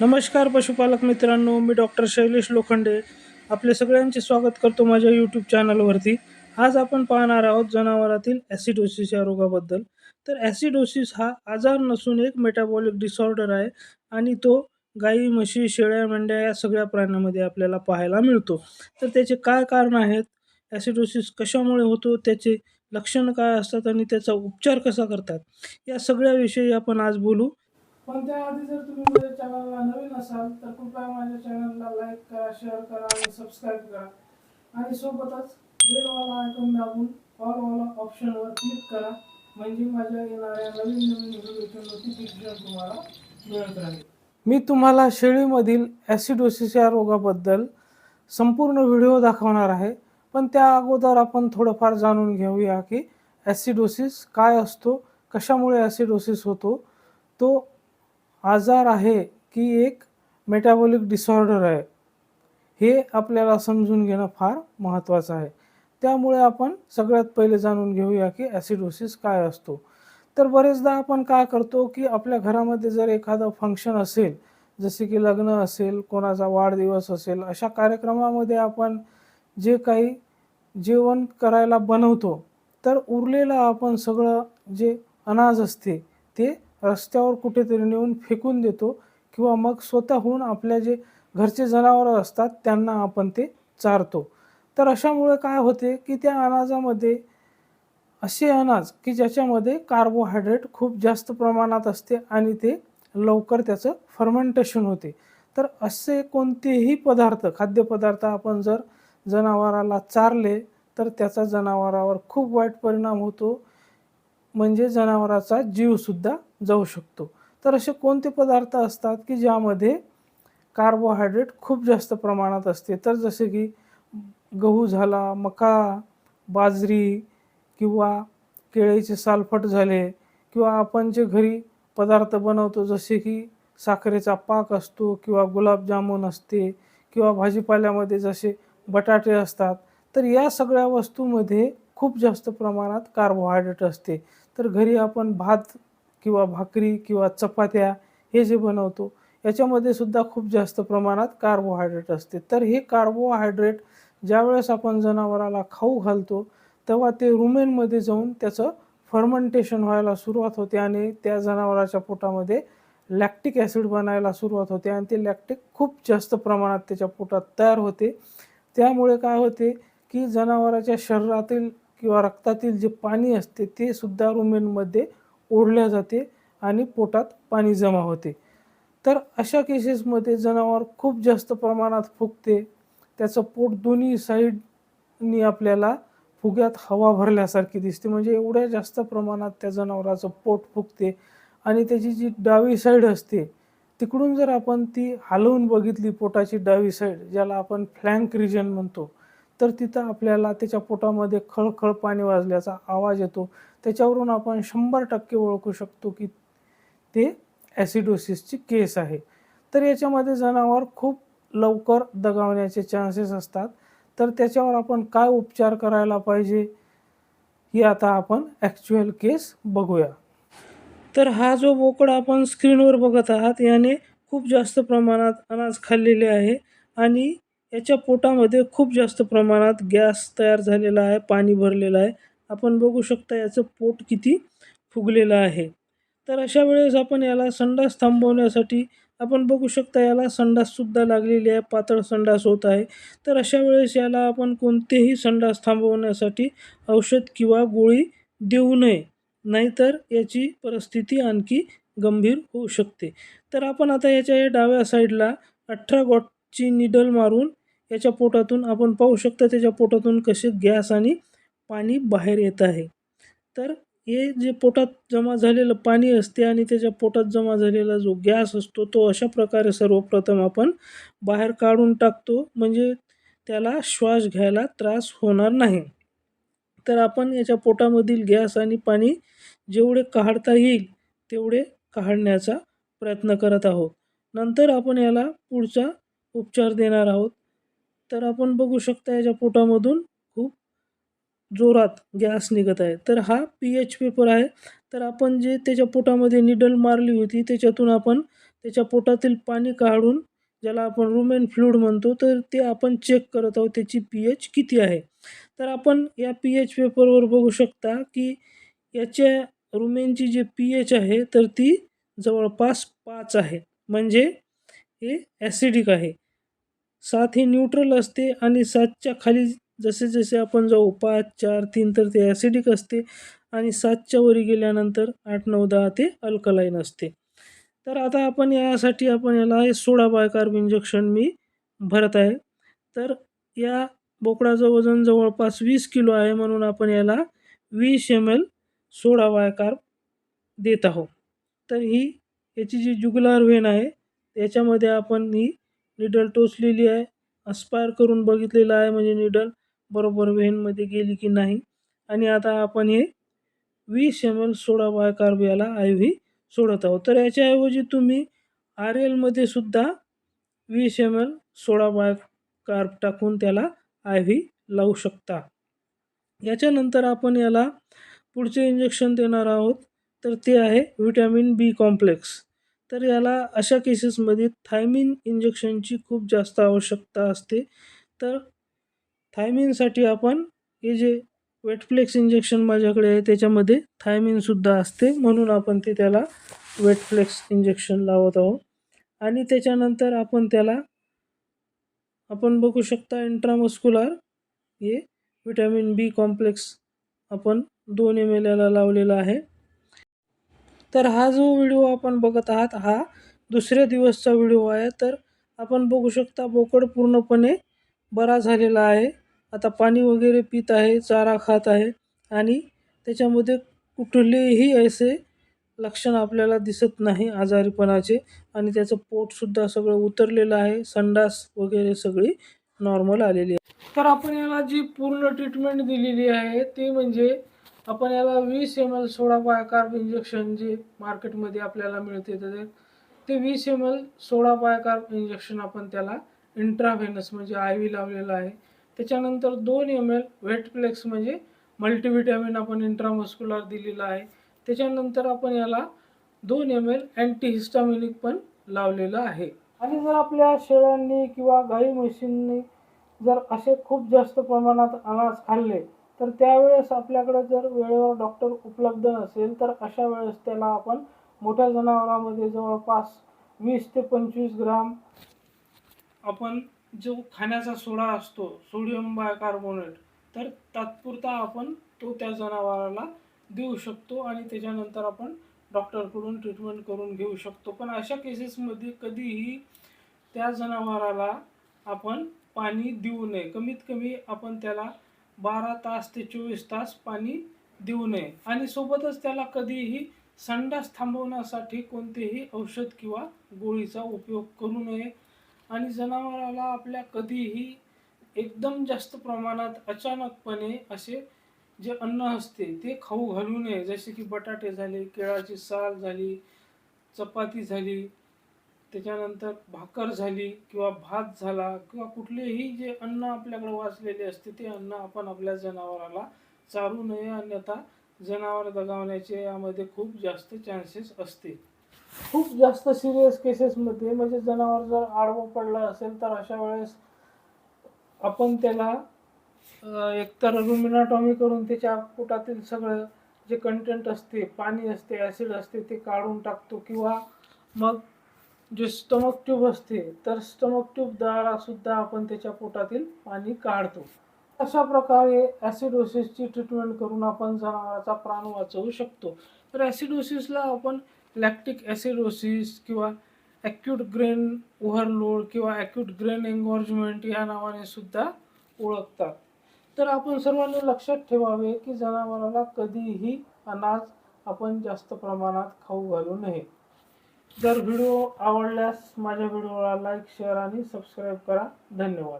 नमस्कार पशुपालक मित्रांनो मी डॉक्टर शैलेश लोखंडे. आपले सगळ्यांचे स्वागत करतो माझ्या यूट्यूब चॅनलवरती आज आपण पाहणार आहोत जनावरातील ॲसिडोसिस या रोगाबद्दल. तर ॲसिडोसिस हा आजार नसून एक मेटाबॉलिक डिसऑर्डर आहे आणि तो गाई म्हशी शेळ्या मेंढ्या या सगळ्या प्राण्यांमध्ये आपल्याला पाहायला मिळतो. तर त्याचे काय कारण आहेत? ॲसिडोसिस कशामुळे होतो? त्याचे लक्षणं काय असतात? आणि त्याचा उपचार कसा करतात? या सगळ्याविषयी आपण आज बोलू. पण त्याआधी जर तुम्ही माझ्या चॅनलला नवीन असाल तर कृपया माझ्या चॅनलला लाईक करा शेअर करा आणि सबस्क्राईब करा. आणि सोबतच बेलवाला आयकॉन दाबून ऑलवाला ऑप्शनवर क्लिक करा. म्हणजे माझ्या येणाऱ्या नवीन नवीन व्हिडिओचे नोटिफिकेशन तुम्हाला मिळत राहील. मी तुम्हाला शेळीमधील ॲसिडोसिस या रोगाबद्दल संपूर्ण व्हिडिओ दाखवणार आहे. पण त्या अगोदर आपण थोडंफार जाणून घेऊया की ॲसिडोसिस काय असतो कशामुळे ॲसिडोसिस होतो तो आजार आहे की एक मेटाबॉलिक डिसऑर्डर आहे हे आपल्याला समजून घेणं फार महत्त्वाचं आहे. त्यामुळे आपण सगळ्यात पहिले जाणून घेऊया की ॲसिडोसिस काय असतो. तर बरेचदा आपण काय करतो की आपल्या घरामध्ये जर एखादं फंक्शन असेल जसे की लग्न असेल कोणाचा वाढदिवस असेल अशा कार्यक्रमामध्ये आपण जे काही जेवण करायला बनवतो तर उरलेलं आपण सगळं जे अनाज असते ते रस्त्यावर कुठेतरी नेऊन फेकून देतो किंवा मग स्वतःहून आपल्या जे घरचे जनावरं असतात त्यांना आपण ते चारतो. तर अशामुळे काय होते की त्या अनाजामध्ये असे अनाज की ज्याच्यामध्ये कार्बोहायड्रेट खूप जास्त प्रमाणात असते आणि ते लवकर त्याचं फर्मेंटेशन होते. तर असे कोणतेही पदार्थ खाद्यपदार्थ आपण जर जनावराला चारले तर त्याचा जनावरावर खूप वाईट परिणाम होतो. म्हणजे जनावराचा जीवसुद्धा जाऊ शकतो. तर असे कोणते पदार्थ असतात की ज्यामध्ये कार्बोहायड्रेट खूप जास्त प्रमाणात असते? तर जसे की गहू झाला मका बाजरी किंवा केळीचे सालफट झाले किंवा आपण जे घरी पदार्थ बनवतो जसे की साखरेचा पाक असतो किंवा गुलाबजामुन असते किंवा भाजीपाल्यामध्ये जसे बटाटे असतात तर या सगळ्या वस्तूमध्ये खूप जास्त प्रमाणात कार्बोहायड्रेट असते. तर घरी आपण भात किंवा भाकरी किंवा चपात्या हे जे बनवतो याच्यामध्ये सुद्धा खूप जास्त प्रमाणात कार्बोहायड्रेट असते. तर हे कार्बोहायड्रेट ज्यावेळेस आपण जनावराला खाऊ घालतो तेव्हा ते रुमेनमध्ये जाऊन त्याचं फर्मंटेशन व्हायला सुरुवात होते आणि त्या जनावराच्या पोटामध्ये लॅक्टिक ॲसिड बनायला सुरुवात होते आणि ते लॅक्टिक खूप जास्त प्रमाणात त्याच्या पोटात तयार होते. त्यामुळे काय होते की जनावराच्या शरीरातील किंवा रक्तातील जे पाणी असते ते सुद्धा रुमेनमध्ये ओढल्या जाते आणि पोटात पाणी जमा होते. तर अशा केसेसमध्ये जनावर खूप जास्त प्रमाणात फुगते. त्याचं पोट दोन्ही साईडनी आपल्याला फुग्यात हवा भरल्यासारखी दिसते. म्हणजे एवढ्या जास्त प्रमाणात त्या जनावराचं पोट फुगते आणि त्याची जी डावी साईड असते तिकडून जर आपण ती हलवून बघितली पोटाची डावी साईड ज्याला आपण फ्लँक रिजन म्हणतो तर तिथं आपल्याला त्याच्या पोटामध्ये खळखळ पाणी वाजल्याचा आवाज येतो. त्याच्यावरून आपण शंभर टक्के ओळखू शकतो की ते ॲसिडोसिसची केस आहे. तर याच्यामध्ये जनावर खूप लवकर दगावण्याचे चान्सेस असतात. तर त्याच्यावर आपण काय उपचार करायला पाहिजे ही आता आपण ॲक्च्युअल केस बघूया. तर हा जो बोकड आपण स्क्रीनवर बघत आहात याने खूप जास्त प्रमाणात अनाज खाल्लेले आहे आणि याच्या पोटामध्ये खूप जास्त प्रमाणात गॅस तयार झालेला आहे पाणी भरलेलं आहे. आपण बघू शकता याचं पोट किती फुगलेलं आहे. तर अशा वेळेस आपण याला संडास थांबवण्यासाठी आपण बघू शकता याला संडाससुद्धा लागलेली आहे पातळ संडास होत आहे. तर अशा वेळेस याला आपण कोणतेही संडास थांबवण्यासाठी औषध किंवा गोळी देऊ नये नाहीतर याची परिस्थिती आणखी गंभीर होऊ शकते. तर आपण आता याच्या या डाव्या साईडला अठरा गॉटची निडल मारून याच्या पोटातून आपण पाहू शकता त्याच्या पोटातून कसे गॅस आणि पाणी बाहेर येत आहे. तर हे जे पोटात जमा झालेलं पाणी असते आणि त्याच्या पोटात जमा झालेला जो गॅस असतो तो अशा प्रकारे सर्वप्रथम आपण बाहेर काढून टाकतो म्हणजे त्याला श्वास घ्यायला त्रास होणार नाही. तर आपण याच्या पोटामधील गॅस आणि पाणी जेवढे काढता येईल तेवढे काढण्याचा प्रयत्न करत आहोत. नंतर आपण याला पुढचा उपचार देणार आहोत. तर आपण बघू शकता याच्या पोटामधून खूप जोरात गॅस निघत आहे. तर हा पी एच पेपर आहे. तर आपण जे त्याच्या पोटामध्ये निडल मारली होती त्याच्यातून आपण त्याच्या पोटातील पाणी काढून ज्याला आपण रुमेन फ्लूड म्हणतो तर ते आपण चेक करत आहोत त्याची पी एच किती आहे. तर आपण या पी एच पेपरवर बघू शकता की याच्या रुमेनची जी पी एच आहे तर ती जवळपास पाच आहे. म्हणजे हे ॲसिडिक आहे. सात हे न्यूट्रल असते आणि सातच्या खाली जसे जसे आपण जाऊ पाच चार तीन तर ते ॲसिडिक असते आणि सातच्या वरी गेल्यानंतर आठ नऊ दहा ते अल्कलाईन असते. तर आता आपण यासाठी आपण याला हे सोडा बायकार्ब इंजेक्शन मी भरत आहे. तर या बोकडाचं वजन जवळपास वीस किलो आहे म्हणून आपण याला वीस एम एल सोडा बायकार्ब देत आहोत. तर ही याची जी जुगलार व्हेन आहे याच्यामध्ये आपण ही निडल टोचलेली आहे. अस्पायर करून बघितलेलं आहे म्हणजे निडल. बरोबर व्हेनमध्ये गेली की नाही. आणि आता आपण हे वीस एम एल सोडा बायकार्ब याला आय व्ही सोडत आहोत. तर याच्याऐवजी तुम्ही आर एलमध्ये सुद्धा वीस एम एल सोडा बायकार्ब टाकून त्याला आय व्ही लावू शकता. याच्यानंतर आपण याला पुढचे इंजेक्शन देणार आहोत. तर ते आहे व्हिटॅमिन बी कॉम्प्लेक्स तर याला अशा केसेसमध्ये थायमिन इंजेक्शनची खूप जास्त आवश्यकता असते. तर थायमिनसाठी आपण हे जे वेटफ्लेक्स इंजेक्शन माझ्याकडे आहे त्याच्यामध्ये थायमिनसुद्धा असते. म्हणून आपण ते त्याला वेटफ्लेक्स इंजेक्शन लावत आहोत. आणि त्याच्यानंतर आपण त्याला आपण बघू शकता इंट्रामस्क्युलर हे विटॅमिन बी कॉम्प्लेक्स आपण दोन एम एल याला लावलेला आहे. तर हा जो व्हिडिओ आपण बघत आहात हा दुसऱ्या दिवसचा व्हिडिओ आहे. तर आपण बघू शकता बोकड पूर्णपणे बरा झालेला आहे. आता पाणी वगैरे पित आहे चारा खात आहे आणि त्याच्यामध्ये कुठलेही असे लक्षण आपल्याला दिसत नाही आजारीपणाचे. आणि त्याचं पोटसुद्धा सगळं उतरलेलं आहे. संडास वगैरे सगळी नॉर्मल आलेली आहे. तर आपण याला जी पूर्ण ट्रीटमेंट दिलेली आहे ती म्हणजे आपण याला वीस M L soda bicarb injection जे मार्केटमध्ये आपल्याला मिळते तर ते वीस M L soda bicarb injection आपण त्याला इंट्राव्हेनस म्हणजे आय व्ही लावलेलं आहे. त्याच्यानंतर दोन एम एल वेटप्लेक्स म्हणजे मल्टीव्हिटॅमिन आपण इंट्रामस्क्युलर दिलेलं आहे. त्याच्यानंतर आपण याला दोन एम एल अँटीहिस्टामिनिक पण लावलेलं आहे. आणि जर आपल्या शेळ्यांनी किंवा गाई म्हशींनी जर असे खूप जास्त प्रमाणात अनाज खाल्ले तर त्यावेळेस आपल्याकडे जर वेळेवर डॉक्टर उपलब्ध नसेल तर अशा वेळेस त्याला आपण मोठ्या जनावरामध्ये जवळपास वीस ते पंचवीस ग्राम आपण जो खाण्याचा सोडा असतो सोडियम बायकार्बोनेट तर तात्पुरता आपण तो त्या जनावराला देऊ शकतो आणि त्याच्यानंतर आपण डॉक्टरकडून ट्रीटमेंट करून घेऊ शकतो. पण अशा केसेसमध्ये कधीही त्या जनावराला आपण पाणी देऊ नये. कमीत कमी आपण त्याला बारा तास ते चोवीस तास पाणी देऊ नये. आणि सोबतच त्याला कधीही संडास थांबवण्यासाठी कोणतेही औषध किंवा गोळीचा उपयोग करू नये. आणि जनावराला आपल्या कधीही एकदम जास्त प्रमाणात अचानकपणे असे जे अन्न असते ते खाऊ घालू नये. जसे की बटाटे झाले केळाची साल झाली चपाती झाली त्याच्यानंतर भाकर झाली किंवा भात झाला किंवा कुठलेही जे अन्न आपल्याकडे वाचलेले असते ते अन्न आपण आपल्या जनावराला चारू नये अन्यथा जनावर दगावण्याचे यामध्ये खूप जास्त चान्सेस असते. खूप जास्त सिरियस केसेसमध्ये म्हणजे जनावर जर आडवं पडलं असेल तर अशा वेळेस आपण त्याला एकतर रुमिनाटॉमी करून त्याच्या पोटातील सगळं जे कंटेंट असते पाणी असते ॲसिड असते ते काढून टाकतो किंवा मग जे स्टमक ट्यूब असते तर स्टमक ट्यूब द्वारा सुद्धा आपण त्याच्या पोटातील पाणी काढतो. अशा प्रकारे ॲसिडोसिसची ट्रीटमेंट करून आपण जनावराचा प्राण वाचवू शकतो. तर ॲसिडोसिसला आपण लॅक्टिक ॲसिडोसिस किंवा ॲक्यूट ग्रेन ओव्हरलोड किंवा ॲक्यूट ग्रेन एन्गॉर्जमेंट या नावाने सुद्धा ओळखतात. तर आपण सर्वांनी लक्षात ठेवावे की जनावराला कधीही अनाज आपण जास्त प्रमाणात खाऊ घालू नये. जर व्हिडिओ आवडल्यास माझ्या व्हिडिओला लाईक शेअर आणि सबस्क्राईब करा. धन्यवाद.